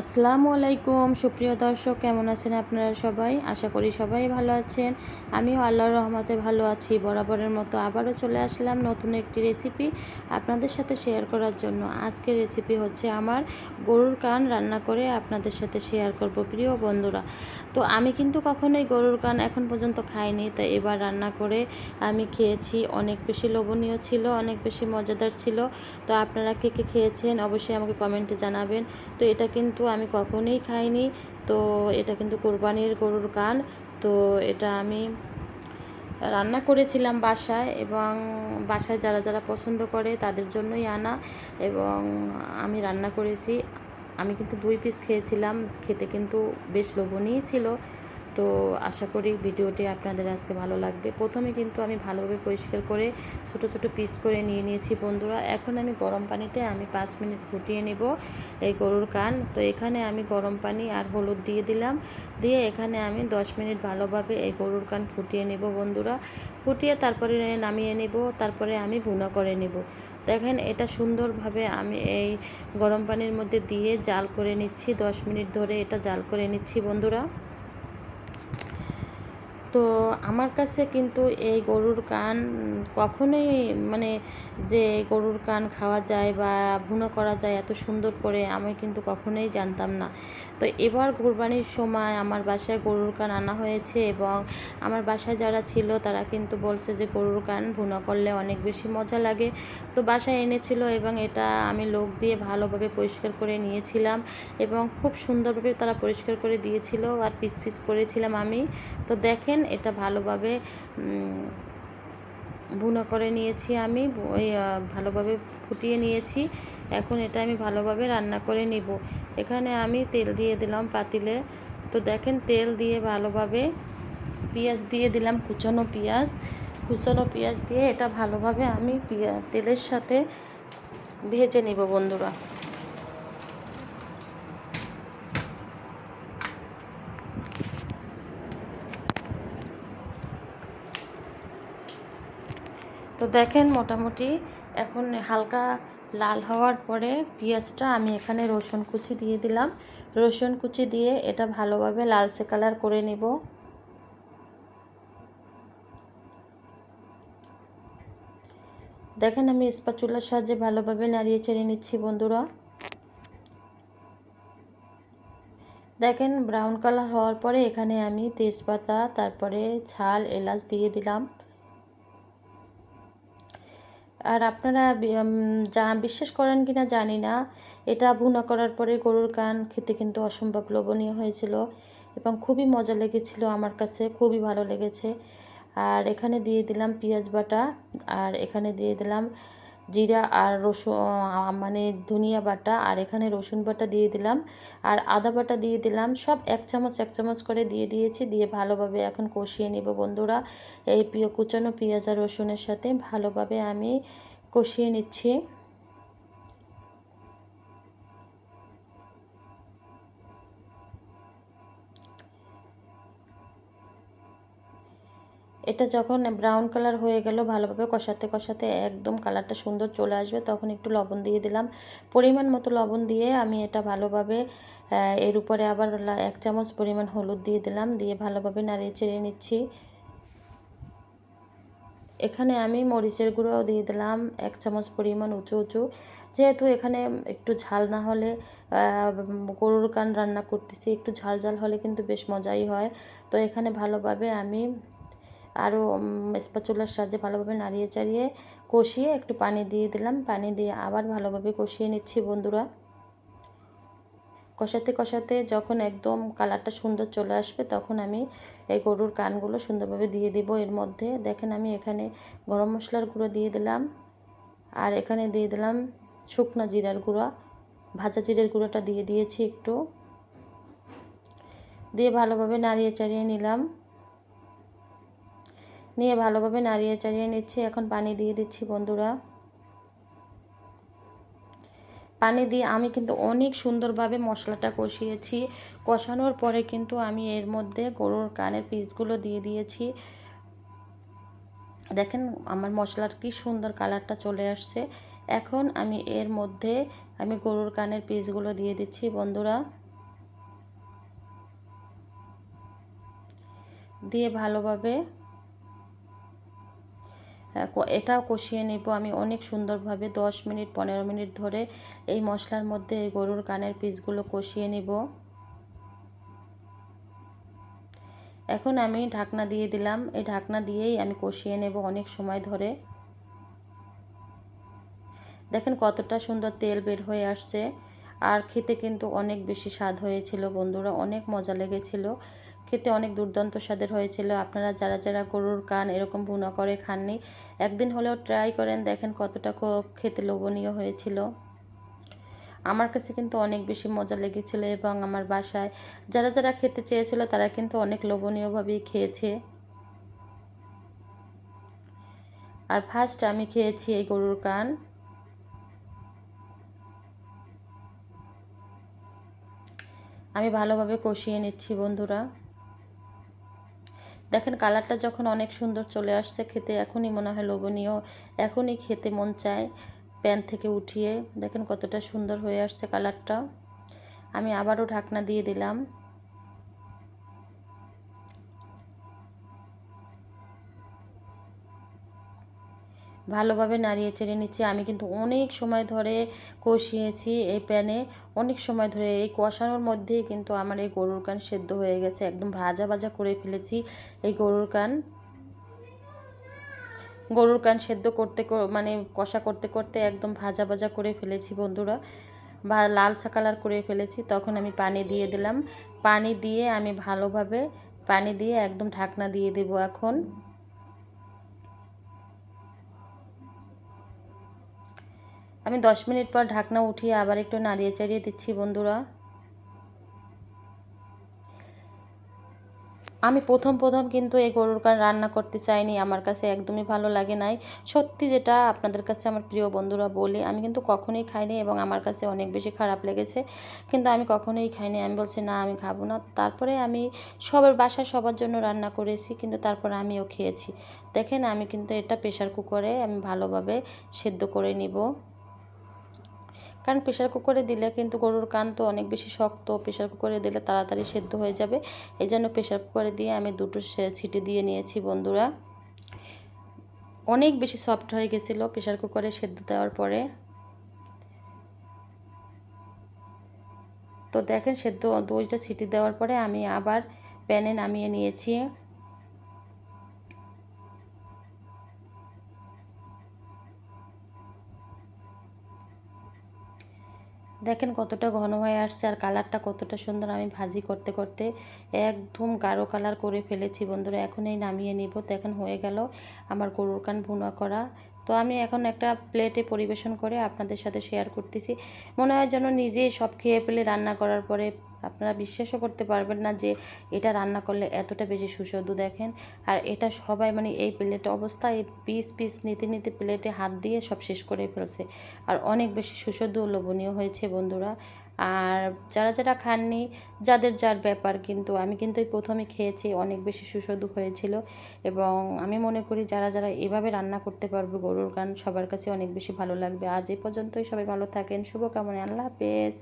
আসসালামু আলাইকুম। সুপ্রিয় দর্শক, কেমন আছেন আপনারা সবাই? আশা করি সবাই ভালো আছেন। আমিও আল্লাহর রহমতে ভালো আছি। বরাবরের মতো আবারও চলে আসলাম নতুন একটি রেসিপি আপনাদের সাথে শেয়ার করার জন্য। আজকের রেসিপি হচ্ছে আমার গরুর কান রান্না করে আপনাদের সাথে শেয়ার করব প্রিয় বন্ধুরা। তো আমি কিন্তু কখনোই গরুর কান এখন পর্যন্ত খাইনি, তো এবার রান্না করে আমি খেয়েছি। অনেক বেশি লোভনীয় ছিল, অনেক বেশি মজাদার ছিল। তো আপনারা কে কে খেয়েছেন অবশ্যই আমাকে কমেন্টে জানাবেন। তো এটা কিন্তু আমি কখনোই খাইনি। তো এটা কিন্তু কোরবানির গরুর কান তো এটা আমি রান্না করেছিলাম বাসায় এবং বাসায় যারা যারা পছন্দ করে তাদের জন্যই আনা এবং আমি রান্না করেছি। আমি কিন্তু দুই পিস খেয়েছিলাম। খেতে কিন্তু বেশ লোভনীয় ছিল। তো আশা করি ভিডিওটি আপনাদের আজকে ভালো লাগবে। প্রথমে কিন্তু আমি ভালোভাবে পরিষ্কার করে ছোট ছোট পিস করে নিয়ে নিয়েছি বন্ধুরা। এখন আমি গরম পানিতে আমি পাঁচ মিনিট ফুটিয়ে নেব এই গরুর কান। তো এখানে আমি গরম পানি আর হলুদ দিয়ে দিলাম। দিয়ে এখানে আমি দশ মিনিট ভালোভাবে এই গরুর কান ফুটিয়ে নেব বন্ধুরা। ফুটিয়ে তারপরে নামিয়ে নেব, তারপরে আমি ভুনা করে নেব। দেখেন এটা সুন্দরভাবে আমি এই গরম পানির মধ্যে দিয়ে জাল করে নিচ্ছি। দশ মিনিট ধরে এটা জাল করে নিচ্ছি বন্ধুরা। তো আমার কাছে কিন্তু এই গরুর কান কখনোই মানে যে গরুর কান খাওয়া যায় বা ভুনো করা যায় এত সুন্দর করে আমি কিন্তু কখনোই জানতাম না। তো এবার কোরবানির সময় আমার বাসায় গরুর কান আনা হয়েছে এবং আমার বাসায় যারা ছিল তারা কিন্তু বলছে যে গরুর কান ভুনো করলে অনেক বেশি মজা লাগে। তো বাসায় এনেছিল এবং এটা আমি লোক দিয়ে ভালোভাবে পরিষ্কার করে নিয়েছিলাম এবং খুব সুন্দরভাবে তারা পরিষ্কার করে দিয়েছিল আর পিস পিস করেছিলাম আমি। তো দেখেন এটা ভালোভাবে ভুনো করে নিয়েছি আমি ওই ভালোভাবে ফুটিয়ে নিয়েছি, এখন এটা আমি ভালোভাবে রান্না করে নিব। এখানে আমি তেল দিয়ে দিলাম পাতিলে, তো দেখেন তেল দিয়ে ভালোভাবে পেঁয়াজ দিয়ে দিলাম, কুচানো পেঁয়াজ কুচানো পেঁয়াজ দিয়ে এটা ভালোভাবে আমি তেলের সাথে ভেজে নিব বন্ধুরা। তো দেখেন মোটামুটি এখন হালকা লাল হওয়ার পরে পেঁয়াজটা আমি এখানে রসুন কুচি দিয়ে দিলাম। রসুন কুচি দিয়ে এটা ভালোভাবে লালচে কালার করে নিব। দেখেন আমি স্পাচুলার সাহায্যে ভালোভাবে নাড়িয়ে চেড়ে নিচ্ছি বন্ধুরা। দেখেন ব্রাউন কালার হওয়ার পরে এখানে আমি তেজপাতা, তারপরে ছাল এলাচ দিয়ে দিলাম। আর আপনারা যা বিশ্বাস করেন কিনা জানি না। এটা ভুনা করার পরে গরুর কান খেতে কিন্তু অসম্ভব লোভনীয় হয়েছিল এবং খুবই মজা লেগেছিল আমার কাছে, খুবই ভালো লেগেছে। আর এখানে দিয়ে দিলাম পেঁয়াজ বাটা, আর এখানে দিয়ে দিলাম জিরা আর রসুন মানে ধনিয়া বাটা আর এখানে রসুন বাটা দিয়ে দিলাম। আর আদা বাটা দিয়ে দিলাম। সব এক চামচ এক চামচ করে দিয়ে দিয়েছি। দিয়ে ভালোভাবে এখন কষিয়ে নেব বন্ধুরা। এই কুচানো পেঁয়াজ আর রসুনের সাথে ভালোভাবে আমি কষিয়ে নিচ্ছি। এটা যখন ব্রাউন কালার হয়ে গেল, ভালোভাবে কষাতে কষাতে একদম কালারটা সুন্দর চলে আসবে, তখন একটু লবণ দিয়ে দিলাম। পরিমাণ মতো লবণ দিয়ে আমি এটা ভালোভাবে এর উপরে আবার এক চামচ পরিমাণ হলুদ দিয়ে দিলাম, দিয়ে ভালোভাবে নাড়িয়ে চেড়ে নিচ্ছি। এখানে আমি মরিচের গুঁড়োও দিয়ে দিলাম, এক চামচ পরিমাণ উঁচু উঁচু। যেহেতু এখানে একটু ঝাল না হলে গরুর কান রান্না করতেছি, একটু ঝাল ঝাল হলে কিন্তু বেশ মজাই হয়। তো এখানে ভালোভাবে আমি আরও স্পাচুলার সাহায্যে ভালোভাবে নাড়িয়ে চাড়িয়ে কষিয়ে একটু পানি দিয়ে দিলাম। পানি দিয়ে আবার ভালোভাবে কষিয়ে নিচ্ছি বন্ধুরা। কষাতে কষাতে যখন একদম কালারটা সুন্দর চলে আসবে, তখন আমি এই গরুর কানগুলো সুন্দরভাবে দিয়ে দিব। এর মধ্যে দেখেন আমি এখানে গরম মশলার গুঁড়ো দিয়ে দিলাম আর এখানে দিয়ে দিলাম শুকনো জিরার গুঁড়ো। ভাজা জিরের গুঁড়োটা দিয়ে দিয়েছি একটু। দিয়ে ভালোভাবে নাড়িয়ে চাড়িয়ে নিলাম। নিয়ে ভালোভাবে নাড়িয়ে চাড়িয়ে নিচ্ছি। এখন পানি দিয়ে দিচ্ছি বন্ধুরা। পানি দিয়ে আমি কিন্তু অনেক সুন্দরভাবে মশলাটা কষিয়েছি। কষানোর পরে কিন্তু আমি এর মধ্যে গরুর কানের পিসগুলো দিয়ে দিয়েছি। দেখেন আমার মশলার কি সুন্দর কালারটা চলে আসছে। এখন আমি এর মধ্যে আমি গরুর কানের পিসগুলো দিয়ে দিচ্ছি বন্ধুরা। দিয়ে ভালোভাবে এটাও কষিয়ে নেব। আমি অনেক সুন্দরভাবে দশ মিনিট, পনেরো মিনিট ধরে এই মশলার মধ্যে এই গরুর কানের পিসগুলো কষিয়ে নিব। এখন আমি ঢাকনা দিয়ে দিলাম। এই ঢাকনা দিয়েই আমি কষিয়ে নেব অনেক সময় ধরে। দেখেন কতটা সুন্দর তেল বের হয়ে আসছে। আর খেতে কিন্তু অনেক বেশি স্বাদ হয়েছিল বন্ধুরা, অনেক মজা লেগেছিল। খেতে অনেক দুর্দান্ত স্বাদের হয়েছিল। আপনারা যারা যারা গরুর কান এরকম ভুনা করে খাননি, একদিন হলেও ট্রাই করেন, দেখেন কতটা খেতে লোভনীয় হয়েছিল। আমার কাছে কিন্তু অনেক বেশি মজা লেগেছিল এবং আমার বাসায় যারা যারা খেতে চেয়েছিল, তারা কিন্তু অনেক লোভনীয়ভাবেই খেয়েছে। আর ফার্স্ট আমি খেয়েছি এই গরুর কান। আমি ভালোভাবে কষিয়ে নিচ্ছি, বন্ধুরা। দেখেন কালারটা যখন অনেক সুন্দর চলে আসছে খেতে, এখনই মনে হয় লোভনীয়। এখনই খেতে মন চায় প্যান থেকে উঠিয়ে। দেখেন কতটা সুন্দর হয়ে আসছে কালারটা। আমি আবারও ঢাকনা দিয়ে দিলাম। ভালোভাবে নাড়িয়ে চেড়ে নিচ্ছি। আমি কিন্তু অনেক সময় ধরে কষিয়েছি এই প্যানে। অনেক সময় ধরে এই কষানোর মধ্যেই কিন্তু আমার এই গরুর কান সেদ্ধ হয়ে গেছে। একদম ভাজা ভাজা করে ফেলেছি এই গরুর কান। গরুর কান সেদ্ধ করতে মানে কষা করতে করতে একদম ভাজা ভাজা করে ফেলেছি বন্ধুরা। বা লালসা কালার করে ফেলেছি। তখন আমি পানি দিয়ে দিলাম। পানি দিয়ে আমি ভালোভাবে, পানি দিয়ে একদম ঢাকনা দিয়ে দেবো এখন। আমি দশ মিনিট পর ঢাকনা উঠিয়ে আবার একটু নাড়িয়ে চাড়িয়ে দিচ্ছি, বন্ধুরা। আমি প্রথম প্রথম কিন্তু এই গরুর কান রান্না করতে চাইনি, আমার কাছে একদমই ভালো লাগে নাই। সত্যি যেটা আপনাদের কাছে আমার প্রিয় বন্ধুরা বলি, আমি কিন্তু কখনোই খাইনি এবং আমার কাছে অনেক বেশি খারাপ লেগেছে, কিন্তু আমি কখনোই খাইনি। আমি বলছি, না, আমি খাব না। তারপরে আমি সবার বাসায় সবার জন্য রান্না করেছি, কিন্তু তারপর আমিও খেয়েছি। দেখেন, আমি কিন্তু এটা প্রেশার কুকারে আমি ভালোভাবে সেদ্ধ করে নিব। কারণ প্রেশার কুকারে দিলে কিন্তু গরুর কান তো অনেক বেশি শক্ত প্রেশার কুকারে দিলে তাড়াতাড়ি সেদ্ধ হয়ে যাবে। এই জন্য প্রেশার কুকারে দিয়ে আমি দুটো ছিটি দিয়ে নিয়েছি বন্ধুরা। অনেক বেশি সফট হয়ে গেছিল প্রেশার কুকারে সেদ্ধ দেওয়ার পরে। তো দেখেন সেদ্ধ দুইটা সিটি দেওয়ার পরে আমি আবার প্যানে নামিয়ে নিয়েছি। দেখেন কতটা ঘন হয়ে আসছে আর কালারটা কতটা সুন্দর আমি ভাজি করতে করতে একদম গাঢ় কালার করে ফেলেছি বন্ধুরা। এখন এই নামিয়ে নিব। দেখেন হয়ে গেল আমার গরুর কান ভুনা করা। তো আমি এখন একটা প্লেটে পরিবেশন করে আপনাদের সাথে শেয়ার করতেছি। মনে হয় যেন নিজেই সব খেয়ে ফেলে রান্না করার পরে আপনারা বিশ্বাসও করতে পারবেন না যে এটা রান্না করলে এতটা বেশি সুস্বাদু দেখেন। আর এটা সবাই মানে এই প্লেট অবস্থায় পিস পিস নিতে নিতে প্লেটে হাত দিয়ে সব শেষ করে ফেলছে। আর অনেক বেশি সুস্বাদু লোভনীয় হয়েছে বন্ধুরা। আর যারা যারা খাননি, যাদের, যার ব্যাপার কিন্তু আমি কিন্তু এই প্রথমে খেয়েছি, অনেক বেশি সুস্বাদু হয়েছিল। এবং আমি মনে করি যারা যারা এভাবে রান্না করতে পারবে গরুর গান সবার কাছে অনেক বেশি ভালো লাগবে। আজ এই পর্যন্তই, সবাই ভালো থাকেন, শুভকামনা, আল্লাহ হাফেজ।